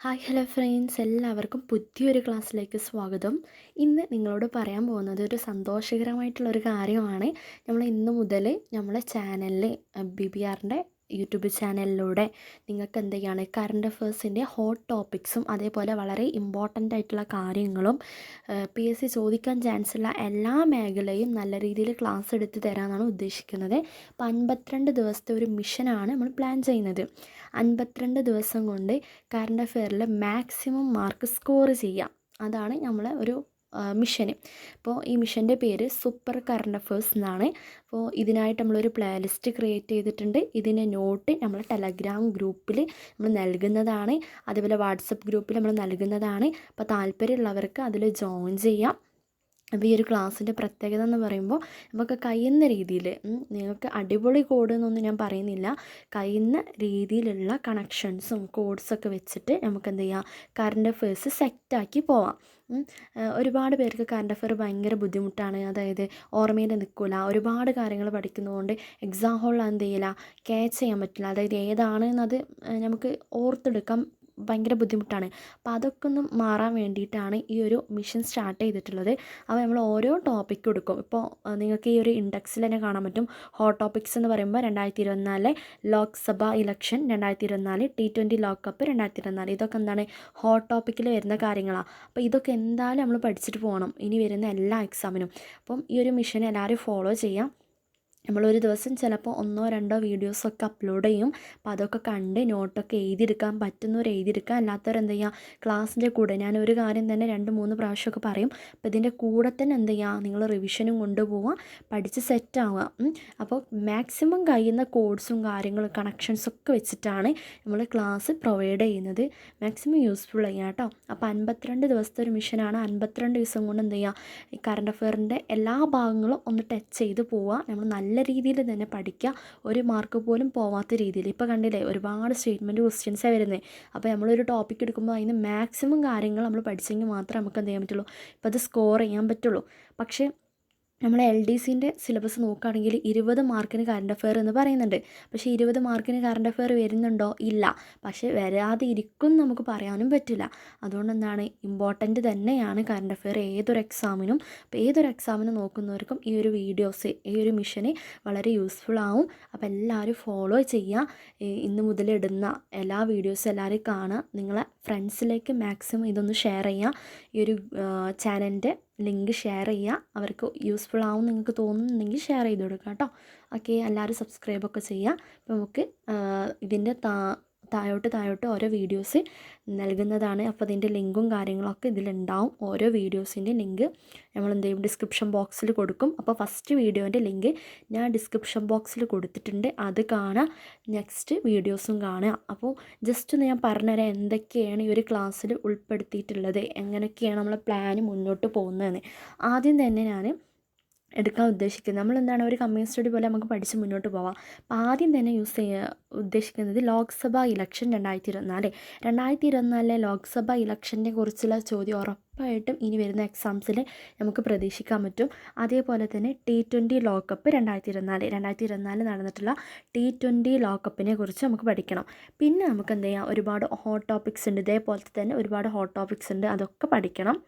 Hi hello friends എല്ലാവർക്കും പുതിയൊരു ക്ലാസ്സിലേക്ക് സ്വാഗതം. ഇന്ന് നിങ്ങളോട് പറയാൻ പോകുന്നത് ഒരു സന്തോഷകരമായിട്ടുള്ളൊരു കാര്യമാണ്. നമ്മൾ ഇന്ന് മുതൽ നമ്മളെ ചാനലിൽ ബി ബി ആറിന്റെ യൂട്യൂബ് ചാനലിലൂടെ നിങ്ങൾക്ക് എന്തൊക്കെയാണ് കറണ്ട് അഫേഴ്സിന്റെ ഹോട്ട് ടോപ്പിക്സും അതേപോലെ വളരെ ഇമ്പോർട്ടന്റ് ആയിട്ടുള്ള കാര്യങ്ങളും പി എസ് സി ചോദിക്കാൻ ചാൻസ് ഉള്ള എല്ലാ മേഖലയും നല്ല രീതിയിൽ ക്ലാസ് എടുത്ത് തരാമെന്നാണ് ഉദ്ദേശിക്കുന്നത്. അപ്പോൾ അൻപത്തിരണ്ട് ദിവസത്തെ ഒരു മിഷനാണ് നമ്മൾ പ്ലാൻ ചെയ്യുന്നത്. അൻപത്തിരണ്ട് ദിവസം കൊണ്ട് കറണ്ട് അഫെയറിൽ മാക്സിമം മാർക്ക് സ്കോർ ചെയ്യാം. അതാണ് നമ്മളെ ഒരു മിഷന്. അപ്പോൾ ഈ മിഷന്റെ പേര് സൂപ്പർ കറണ്ട് അഫേഴ്സ് എന്നാണ്. അപ്പോൾ ഇതിനായിട്ട് നമ്മളൊരു പ്ലേ ലിസ്റ്റ് ക്രിയേറ്റ് ചെയ്തിട്ടുണ്ട്. ഇതിന്റെ നോട്ട് നമ്മൾ ടെലഗ്രാം ഗ്രൂപ്പിൽ നമ്മൾ നൽകുന്നതാണ്. അതുപോലെ വാട്സപ്പ് ഗ്രൂപ്പിൽ നമ്മൾ നൽകുന്നതാണ്. അപ്പോൾ താല്പര്യമുള്ളവർക്ക് അതിൽ ജോയിൻ ചെയ്യാം. അപ്പോൾ ഈ ഒരു ക്ലാസ്സിന്റെ പ്രത്യേകത എന്ന് പറയുമ്പോൾ നമുക്ക് കഴിയുന്ന രീതിയിൽ നിങ്ങൾക്ക് അടിപൊളി കോഡ് എന്നൊന്നും ഞാൻ പറയുന്നില്ല. കഴിയുന്ന രീതിയിലുള്ള കണക്ഷൻസും കോഡ്സൊക്കെ വെച്ചിട്ട് നമുക്ക് എന്ത് ചെയ്യാം? കറണ്ട് അഫേഴ്സ് സെറ്റാക്കി പോവാം. ഒരുപാട് പേർക്ക് കറണ്ട് അഫെയർ ഭയങ്കര ബുദ്ധിമുട്ടാണ്. അതായത് ഓർമ്മയിൽ നിൽക്കില്ല ഒരുപാട് കാര്യങ്ങൾ പഠിക്കുന്നതുകൊണ്ട് എക്സാം ഹോളിൽ എന്ത് ചെയ്യില്ല? ക്യാച്ച് ചെയ്യാൻ പറ്റില്ല. അതായത് ഏതാണെന്നത് നമുക്ക് ഓർത്തെടുക്കാൻ ഭയങ്കര ബുദ്ധിമുട്ടാണ്. അപ്പോൾ അതൊക്കെ ഒന്ന് മാറാൻ വേണ്ടിയിട്ടാണ് ഈ ഒരു മിഷൻ സ്റ്റാർട്ട് ചെയ്തിട്ടുള്ളത്. അപ്പോൾ നമ്മൾ ഓരോ ടോപ്പിക് കൊടുക്കും. ഇപ്പോൾ നിങ്ങൾക്ക് ഈ ഒരു ഇൻഡെക്സിൽ തന്നെ കാണാൻ പറ്റും. ഹോട്ട് ടോപ്പിക്സ് എന്ന് പറയുമ്പോൾ രണ്ടായിരത്തി ഇരുപത്തിനാലിലെ ലോക്സഭ ഇലക്ഷൻ രണ്ടായിരത്തി ഇരുപത്തിനാല് ടി ട്വന്റി ലോകകപ്പ് രണ്ടായിരത്തി ഇരുപത്തിനാല് ഇതൊക്കെ എന്താണ്? ഹോട്ട് ടോപ്പിക്കിൽ വരുന്ന കാര്യങ്ങളാണ് അപ്പോൾ ഇതൊക്കെ എന്തായാലും നമ്മൾ പഠിച്ചിട്ട് പോകണം. ഇനി വരുന്ന എല്ലാ എക്സാമിനും അപ്പം ഈ ഒരു മിഷൻ എല്ലാവരും ഫോളോ ചെയ്യാം. നമ്മളൊരു ദിവസം ചിലപ്പോൾ ഒന്നോ രണ്ടോ വീഡിയോസൊക്കെ അപ്ലോഡ് ചെയ്യും. അപ്പോൾ അതൊക്കെ കണ്ട് നോട്ടൊക്കെ എഴുതിയെടുക്കാൻ പറ്റുന്നവർ എഴുതിയെടുക്കുക. അല്ലാത്തവർ എന്ത് ചെയ്യുക ക്ലാസ്സിന്റെ കൂടെ ഞാൻ ഒരു കാര്യം തന്നെ രണ്ട് മൂന്ന് പ്രാവശ്യമൊക്കെ പറയും. അപ്പോൾ ഇതിന്റെ കൂടെ തന്നെ എന്ത് ചെയ്യുക നിങ്ങൾ റിവിഷനും കൊണ്ടുപോവുക പഠിച്ച് സെറ്റാവുക അപ്പോൾ മാക്സിമം കഴിയുന്ന കോഡ്സും കാര്യങ്ങളും കണക്ഷൻസൊക്കെ വെച്ചിട്ടാണ് നമ്മൾ ക്ലാസ് പ്രൊവൈഡ് ചെയ്യുന്നത്. മാക്സിമം യൂസ്ഫുൾ ചെയ്യുക കേട്ടോ അപ്പോൾ അൻപത്തിരണ്ട് ദിവസത്തെ ഒരു മിഷനാണ് അൻപത്തിരണ്ട് ദിവസം കൊണ്ട് എന്ത് ചെയ്യുക കറണ്ട് അഫെയറിന്റെ എല്ലാ ഭാഗങ്ങളും ഒന്ന് ടച്ച് ചെയ്ത് പോവുക നമ്മൾ നല്ല നല്ല രീതിയിൽ തന്നെ പഠിക്കുക ഒരു മാർക്ക് പോലും പോവാത്ത രീതിയിൽ. ഇപ്പോൾ കണ്ടില്ലേ ഒരുപാട് സ്റ്റേറ്റ്മെന്റ് ക്വസ്റ്റ്യൻസാണ് വരുന്നത് അപ്പോൾ നമ്മളൊരു ടോപ്പിക് എടുക്കുമ്പോൾ അതിന് മാക്സിമം കാര്യങ്ങൾ നമ്മൾ പഠിച്ചെങ്കിൽ മാത്രമേ നമുക്ക് എന്ത് ചെയ്യാൻ പറ്റുള്ളൂ? ഇപ്പോൾ അത് സ്കോർ ചെയ്യാൻ പറ്റുള്ളൂ. പക്ഷേ നമ്മൾ എൽ ഡി സിന്റെ സിലബസ് നോക്കുകയാണെങ്കിൽ ഇരുപത് മാർക്കിന് കറണ്ട് അഫെയർ എന്ന് പറയുന്നുണ്ട്. പക്ഷേ ഇരുപത് മാർക്കിന് കറണ്ട് അഫെയർ വരുന്നുണ്ടോ? ഇല്ല. പക്ഷേ വരാതെ ഇരിക്കും നമുക്ക് പറയാനും പറ്റില്ല. അതുകൊണ്ട് എന്താണ്? ഇമ്പോർട്ടന്റ് തന്നെയാണ് കറണ്ട് അഫെയർ ഏതൊരു എക്സാമിനും അപ്പോൾ ഏതൊരു എക്സാമിനും നോക്കുന്നവർക്കും ഈ ഒരു വീഡിയോസ് ഈ ഒരു മിഷന് വളരെ യൂസ്ഫുൾ ആവും. അപ്പോൾ എല്ലാവരും ഫോളോ ചെയ്യുക. ഇന്ന് മുതൽ ഇടുന്ന എല്ലാ വീഡിയോസും എല്ലാവരും കാണുക. നിങ്ങളെ ഫ്രണ്ട്സിലേക്ക് മാക്സിമം ഇതൊന്ന് ഷെയർ ചെയ്യുക. ഈ ഒരു ചാനലിന്റെ ലിങ്ക് ഷെയർ ചെയ്യുക. അവർക്ക് യൂസ്ഫുൾ ആവും നിങ്ങൾക്ക് തോന്നുന്നുണ്ടെങ്കിൽ ഷെയർ ചെയ്ത് കൊടുക്കുക കേട്ടോ. ഓക്കെ എല്ലാവരും സബ്സ്ക്രൈബൊക്കെ ചെയ്യുക. അപ്പോൾ നമുക്ക് ഇതിന്റെ താ താഴോട്ട് താഴോട്ട് ഓരോ വീഡിയോസ് നൽകുന്നതാണ്. അപ്പോൾ അതിന്റെ ലിങ്കും കാര്യങ്ങളൊക്കെ ഇതിലുണ്ടാവും. ഓരോ വീഡിയോസിന്റെ ലിങ്ക് നമ്മൾ എന്ത് ചെയ്യും? ഡിസ്ക്രിപ്ഷൻ ബോക്സിൽ കൊടുക്കും. അപ്പോൾ ഫസ്റ്റ് വീഡിയോന്റെ ലിങ്ക് ഞാൻ ഡിസ്ക്രിപ്ഷൻ ബോക്സിൽ കൊടുത്തിട്ടുണ്ട്. അത് കാണാം. നെക്സ്റ്റ് വീഡിയോസും കാണുക അപ്പോൾ ജസ്റ്റ് ഒന്ന് ഞാൻ പറഞ്ഞുതരാം എന്തൊക്കെയാണ് ഈ ഒരു ക്ലാസ്സിൽ ഉൾപ്പെടുത്തിയിട്ടുള്ളത്. എങ്ങനെയൊക്കെയാണ് നമ്മളെ പ്ലാൻ മുന്നോട്ട് പോകുന്നതെന്ന്. ആദ്യം തന്നെ ഞാൻ എടുക്കാൻ ഉദ്ദേശിക്കുന്നത്. നമ്മളെന്താണ് ഒരു കമ്മ്യൂണിസ്റ്റ് സ്റ്റഡി പോലെ നമുക്ക് പഠിച്ച് മുന്നോട്ട് പോവാം. അപ്പോൾ ആദ്യം തന്നെ യൂസ് ചെയ്യാൻ ഉദ്ദേശിക്കുന്നത് ലോക്സഭാ ഇലക്ഷൻ രണ്ടായിരത്തി ഇരുപത്തിനാല് രണ്ടായിരത്തി ഇരുപത്തിനാലിലെ ലോക്സഭ ഇലക്ഷനെ കുറിച്ചുള്ള ചോദ്യം ഉറപ്പായിട്ടും ഇനി വരുന്ന എക്സാംസിൽ നമുക്ക് പ്രതീക്ഷിക്കാൻ പറ്റും. അതേപോലെ തന്നെ ടി ട്വന്റി ലോകകപ്പ് രണ്ടായിരത്തി ഇരുപത്തിനാല് രണ്ടായിരത്തി ഇരുപത്തിനാല് നടന്നിട്ടുള്ള ടി ട്വന്റി ലോകകപ്പിനെ കുറിച്ച് നമുക്ക് പഠിക്കണം. പിന്നെ നമുക്ക് എന്ത് ചെയ്യാം? ഒരുപാട് ഹോട്ട് ടോപ്പിക്സ് ഉണ്ട്. ഇതേപോലത്തെ തന്നെ ഒരുപാട് ഹോട്ട് ടോപ്പിക്സ് ഉണ്ട്. അതൊക്കെ പഠിക്കണം.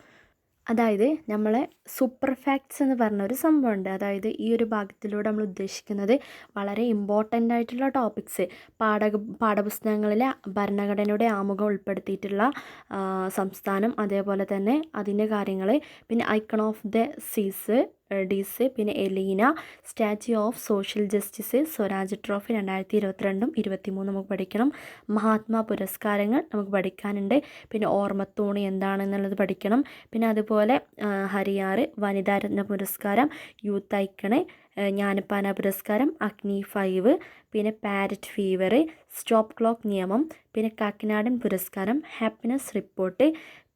അതായത് നമ്മളെ സൂപ്പർ ഫാക്ട്സ് എന്ന് പറഞ്ഞ ഒരു സംഭവമുണ്ട്. അതായത് ഈ ഒരു ഭാഗത്തിലൂടെ നമ്മൾ ഉദ്ദേശിക്കുന്നത് വളരെ ഇമ്പോർട്ടന്റ് ആയിട്ടുള്ള ടോപ്പിക്സ് പാഠക പാഠപുസ്തകങ്ങളിലെ ഭരണഘടനയുടെ ആമുഖം ഉൾപ്പെടുത്തിയിട്ടുള്ള സംസ്ഥാനം അതേപോലെ തന്നെ അതിന്റെ കാര്യങ്ങൾ പിന്നെ ഐക്കൺ ഓഫ് ദ സീസ് ഡീസ് പിന്നെ Elina statue of social justice Swaraj trophy രണ്ടായിരത്തി ഇരുപത്തിരണ്ടും ഇരുപത്തിമൂന്നും നമുക്ക് പഠിക്കണം. മഹാത്മാ പുരസ്കാരങ്ങൾ നമുക്ക് പഠിക്കാനുണ്ട്. പിന്നെ ഓർമ്മത്തോണി എന്താണെന്നുള്ളത് പഠിക്കണം. പിന്നെ അതുപോലെ ഹരിയാറ് വനിതാരത്ന പുരസ്കാരം യൂത്ത് ഐക്കണ് ജ്ഞാനപ്പാന പുരസ്കാരം അഗ്നി ഫൈവ് പിന്നെ പാരറ്റ് ഫീവർ സ്റ്റോപ്പ് ക്ലോക്ക് നിയമം പിന്നെ കാക്കിനാടൻ പുരസ്കാരം ഹാപ്പിനെസ് റിപ്പോർട്ട്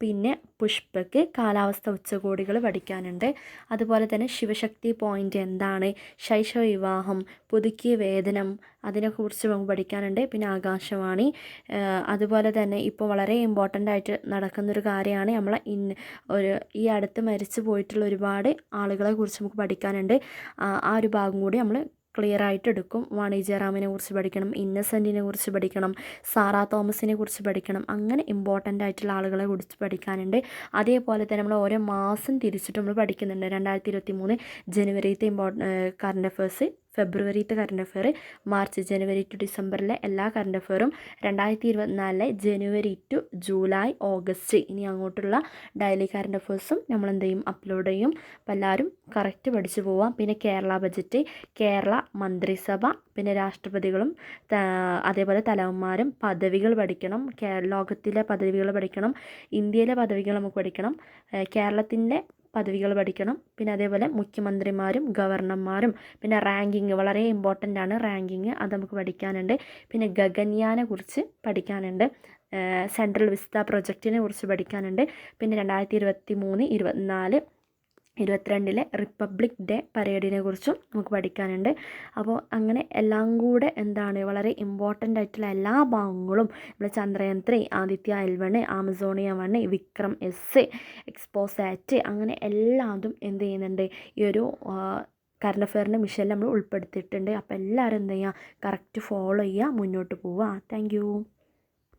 പിന്നെ പുഷ്പക്ക് കാലാവസ്ഥ ഉച്ചകോടികൾ പഠിക്കാനുണ്ട്. അതുപോലെ തന്നെ ശിവശക്തി പോയിന്റ് എന്താണ് ശൈശവ വിവാഹം പുതുക്കിയ വേതനം അതിനെക്കുറിച്ച് നമുക്ക് പഠിക്കാനുണ്ട്. പിന്നെ ആകാശവാണി അതുപോലെ തന്നെ ഇപ്പോൾ വളരെ ഇമ്പോർട്ടന്റ് ആയിട്ട് നടക്കുന്നൊരു കാര്യമാണ് നമ്മളെ ഇൻ ഒരു ഈ അടുത്ത് മരിച്ചു പോയിട്ടുള്ള ഒരുപാട് ആളുകളെ കുറിച്ച് നമുക്ക് പഠിക്കാനുണ്ട്. ആ ഒരു ഭാഗം കൂടി നമ്മൾ ക്ലിയർ ആയിട്ട് എടുക്കും വാണി ജയറാമിനെ കുറിച്ച് പഠിക്കണം ഇന്നസെന്റിനെ കുറിച്ച് പഠിക്കണം സാറാ തോമസിനെ കുറിച്ച് പഠിക്കണം അങ്ങനെ ഇമ്പോർട്ടന്റ് ആയിട്ടുള്ള ആളുകളെ കുറിച്ച് പഠിക്കാനുണ്ട്. അതേപോലെ തന്നെ നമ്മൾ ഓരോ മാസം തിരിച്ചിട്ട് നമ്മൾ പഠിക്കുന്നുണ്ട്. രണ്ടായിരത്തി ഇരുപത്തി മൂന്ന് ജനുവരിത്തെ ഇമ്പോർട്ട current affairs ഫെബ്രുവരിത്തെ current affair March January to ഡിസംബറിലെ എല്ലാ കറണ്ട് അഫെയറും രണ്ടായിരത്തി ഇരുപത്തിനാലിലെ ജനുവരി ടു ജൂലൈ ഓഗസ്റ്റ്. ഇനി അങ്ങോട്ടുള്ള ഡെയിലി കറണ്ട് അഫേഴ്സും നമ്മൾ എന്ത് ചെയ്യും? അപ്ലോഡ് ചെയ്യും. അപ്പം എല്ലാവരും കറക്റ്റ് പഠിച്ചു പോവാം. പിന്നെ കേരള ബജറ്റ് കേരള മന്ത്രിസഭ പിന്നെ രാഷ്ട്രപതികളും അതേപോലെ തലവന്മാരും പദവികൾ പഠിക്കണം. ലോകത്തിലെ പദവികൾ പഠിക്കണം. ഇന്ത്യയിലെ പദവികൾ നമുക്ക് പഠിക്കണം. കേരളത്തിന്റെ പദവികൾ പഠിക്കണം. പിന്നെ അതേപോലെ മുഖ്യമന്ത്രിമാരും ഗവർണർമാരും. പിന്നെ റാങ്കിങ് വളരെ ഇമ്പോർട്ടന്റ് ആണ് റാങ്കിങ്. അത് നമുക്ക് പഠിക്കാനുണ്ട്. പിന്നെ ഗഗൻയാനെ കുറിച്ച് പഠിക്കാനുണ്ട്. സെൻട്രൽ വിസ്ത പ്രൊജക്റ്റിനെ കുറിച്ച് പഠിക്കാനുണ്ട്. പിന്നെ രണ്ടായിരത്തി ഇരുപത്തി മൂന്ന് ഇരുപത്തിനാല് ഇരുപത്തിരണ്ടിലെ റിപ്പബ്ലിക് ഡേ പരേഡിനെ കുറിച്ചും നമുക്ക് പഠിക്കാനുണ്ട്. അപ്പോൾ അങ്ങനെ എല്ലാം കൂടെ എന്താണ് വളരെ ഇമ്പോർട്ടന്റ് ആയിട്ടുള്ള എല്ലാ ഭാഗങ്ങളും നമ്മുടെ Chandrayaan three Aditya L one Amazonia one Vikram S XPoSat അങ്ങനെ എല്ലാതും എന്ത് ചെയ്യുന്നുണ്ട്? ഈ ഒരു കറണ്ട് അഫെയറിന്റെ മിഷനിൽ നമ്മൾ ഉൾപ്പെടുത്തിയിട്ടുണ്ട്. അപ്പോൾ എല്ലാവരും എന്ത് ചെയ്യുക? കറക്റ്റ് ഫോളോ ചെയ്യുക മുന്നോട്ട് പോവുക. താങ്ക്